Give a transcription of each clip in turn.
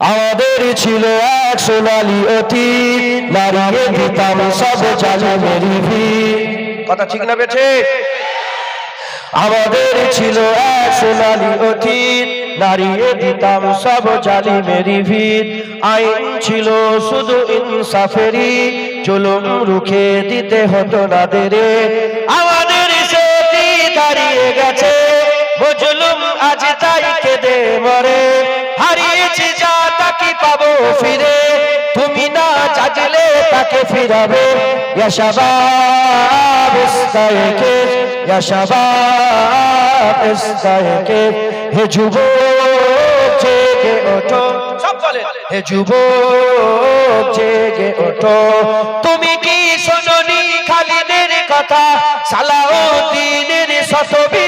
আমাদের ছিল এক সোনালি অতীত নারিয়ে দিতাম সব জালিমের ভিড় কথা ঠিক না বেছে আমাদের ছিল এক সোনালি অতীত নারিয়ে দিতাম সব জালিমের ভিড় আইন ছিল শুধু ইনসাফেরি চলুন রুখে দিতে হতো না দেরে আমাদের সেটি দাঁড়িয়ে গেছে। বুঝলুম আজ তাই কেঁদে মরে হারিয়েছি যা তাকে পাবো ফিরে। তুমি না চাচলে তাকে ফিরাবে। ইয়াশাবাব ইস্তাইকে হে যুবক, জেগে ওঠো। সব বলে হে যুবক, জেগে ওঠো। তুমি কি শোনোনি খালিদের কথা? সালাউদ্দিনের শতবীর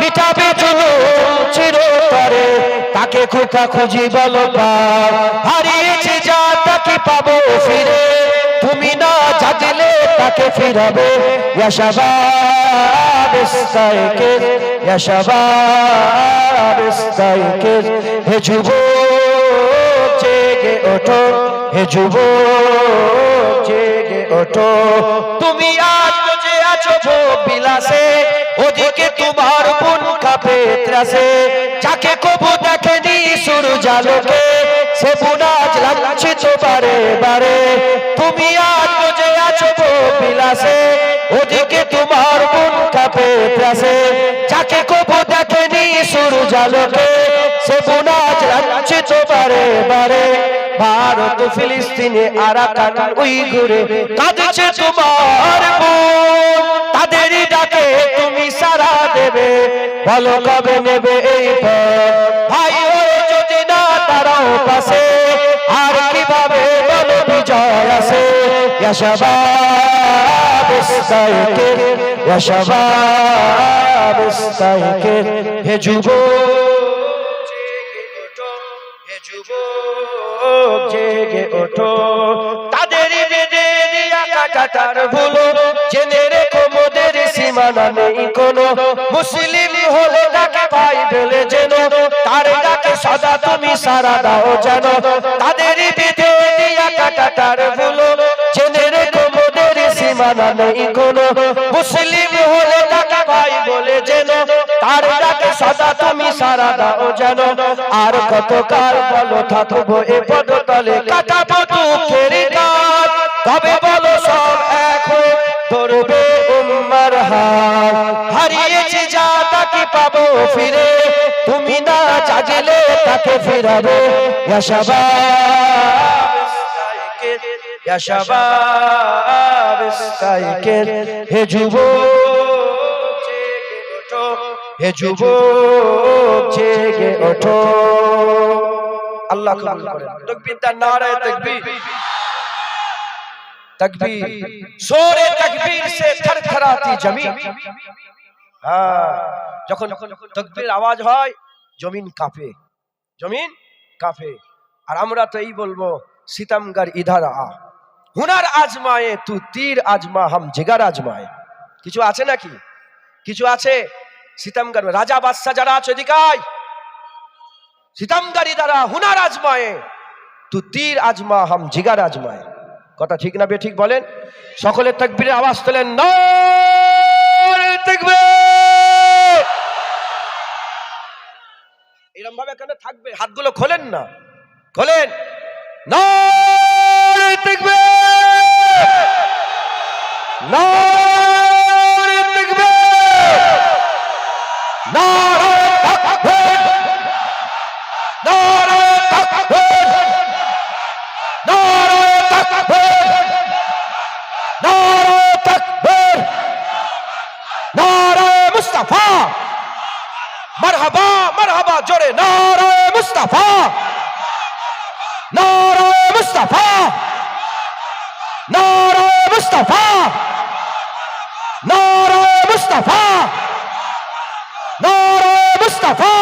মিটাবে চলো চিরতরে, তাকে খোকা খুঁজি বলো পার হারিয়েছে যা তাকে পাবো ফিরে? তুমি না জাগলে তাকে ফিরাবে। ইয়াশাবাব ইস্তাইকে ইয়াশাবাব ইস্তাইকে হে যুবক জেগে ওঠো, হে যুবক জেগে ওঠো। তুমি আজ যে আছো বিলাসে ওদিকে তোমার বোন কাপে ত্রাসে যাকে কবু দেখেনি সুর জালোকে সে বুনাজ লাগছে তো বারে বারে। তুমি আজ যে আছো বিলাসে ওদিকে তোমার বোন কাপে ত্রাসে যাকে কবু দেখেনি সুর জালোকে সে বুনাজ লাগছে তো বারে বারে। ভারত ফিলিস্তিনে আরাকান উই ঘুরে কাঁদছে তোমার বোন তাদেরই তুমি সারা দেবে বলো কবে নেবে এই ভাই যদি না, তারাও পাশে। আর কীভাবে বলো বিজয় আসে? হে যুবক, জেগে ওঠো তাদের ভুলো, জেনে মোদের সীমানা নেই কোনো মুসলিম হলে তাকে ভাই বলে যেন তার ডাকে সদা তুমি সারা দাও যেন তাদের বেঁধে কাটাটার ভুলো। জেনে রেখো মোদের সীমানা নেই কোনো মুসলিম হলে তাকে ভাই বলে যেন তার ডাকে সদা তুমি সারা দাও যেন আর কত কাল বলো থাকব এ পদতলে, কাটাবো দুঃখের পাবো। ফিরে তুমি না চাজলে তাকে ফিরাবে। ইয়াশাবা ইয়াশাবা বিস্তাইকের হে যুবক হে যুবক, জেগে ওঠো। আল্লাহ কবুল করেন। তাকবীর দা নারায়ে তাকবীর। তাকবীর। সোরে তাকবীর সে থরথরাতি জমিন হ্যাঁ যখন তকবীর আওয়াজ হয়, জমিন কাঁপে জমিন কাঁপে। আর আমরা তো এই বলব, সিতমগর ইধার। আ হুনার আজমায়ে, তু তীর আজমা হাম জিগার আজমায়ে। কিছু আছে নাকি? কিছু আছে? সিতমগর রাজা বাদশা যারা আছে এদিকায় সিতমগর ইধারা, হুনার আজমায়ে, তু তীর আজমা হাম জিগার আজমায়ে। কথা ঠিক না বে ঠিক বলেন? সকলের তাকবীরের আওয়াজ তোলেন নারে তাকবীর নারে মুস্তাফা। মারহাবা। মারহাবা জোরে নারে মুস্তাফা। নারে মুস্তাফা। নারে মুস্তাফা। নারায় মুস্তাফা। নারায় মুস্তাফা।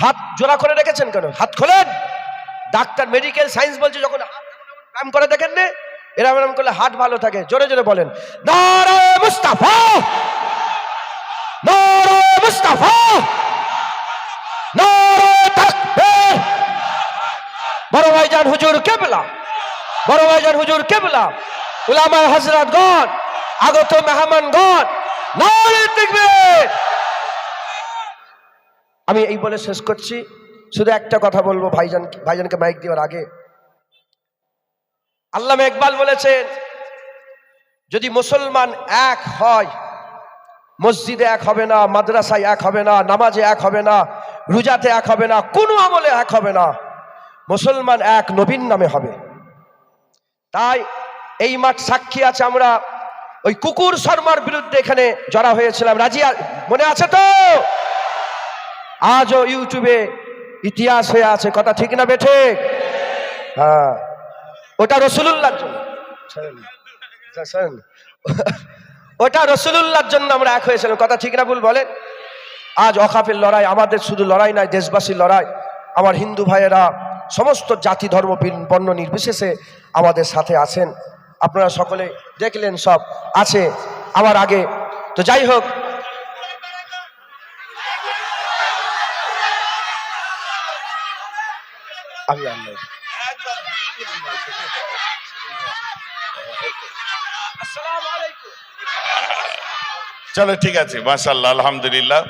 হাত জোড়া করে রেখেছেন কেন? হাত খোলেন? ডাক্তার মেডিকেল সায়েন্স বলছে যখন ব্যায়াম করে দেখেন নে এরম করলে হার্ট ভালো থাকে। জোরে জোরে বলেন, নারায় মুস্তাফা। নারায় বড় হুজুর বড় ভাইজান হুজুর গণ, আগত মেহমান গণ। আমি এই বলে শেষ করছি। শুধু একটা কথা বলব ভাইজান, ভাইজানকে মাইক দেওয়ার আগে। আল্লামা ইকবাল বলেছেন, যদি মুসলমান এক হয় মসজিদে এক হবে না, মাদ্রাসায় এক হবে না, নামাজে এক হবে না, রোজাতে এক হবে না, কোনো আমলে এক হবে না। মুসলমান এক নবীন নামে হবে। তাই এই মাঠ সাক্ষী আছে আমরা। ওই কুকুর শর্মার বিরুদ্ধে এখানে জড়া হয়েছিলাম। রাজিয়া মনে আছে তো? আজও ইউটিউবে ইতিহাস হয়ে আছে। কথা ঠিক না বেঠে? হ্যাঁ। ওটা শোনেন। ওটা রসুলুল্লাহর জন্য আমরা এক হয়েছিলাম কথা ঠিক না ভুল বলেন? আজ অখাফের লড়াই, আমাদের শুধু লড়াই নয়, দেশবাসীর লড়াই। আমার হিন্দু ভাইয়েরা, সমস্ত জাতি, ধর্ম বীর- বর্ণ নির্বিশেষে আমাদের সাথে আছেন। আপনারা সকলে দেখলেন সব আছে আমার আগে। তো যাই হোক, আমি চলো ঠিক আছে মাসাল্লাহ আলহামদুলিল্লাহ।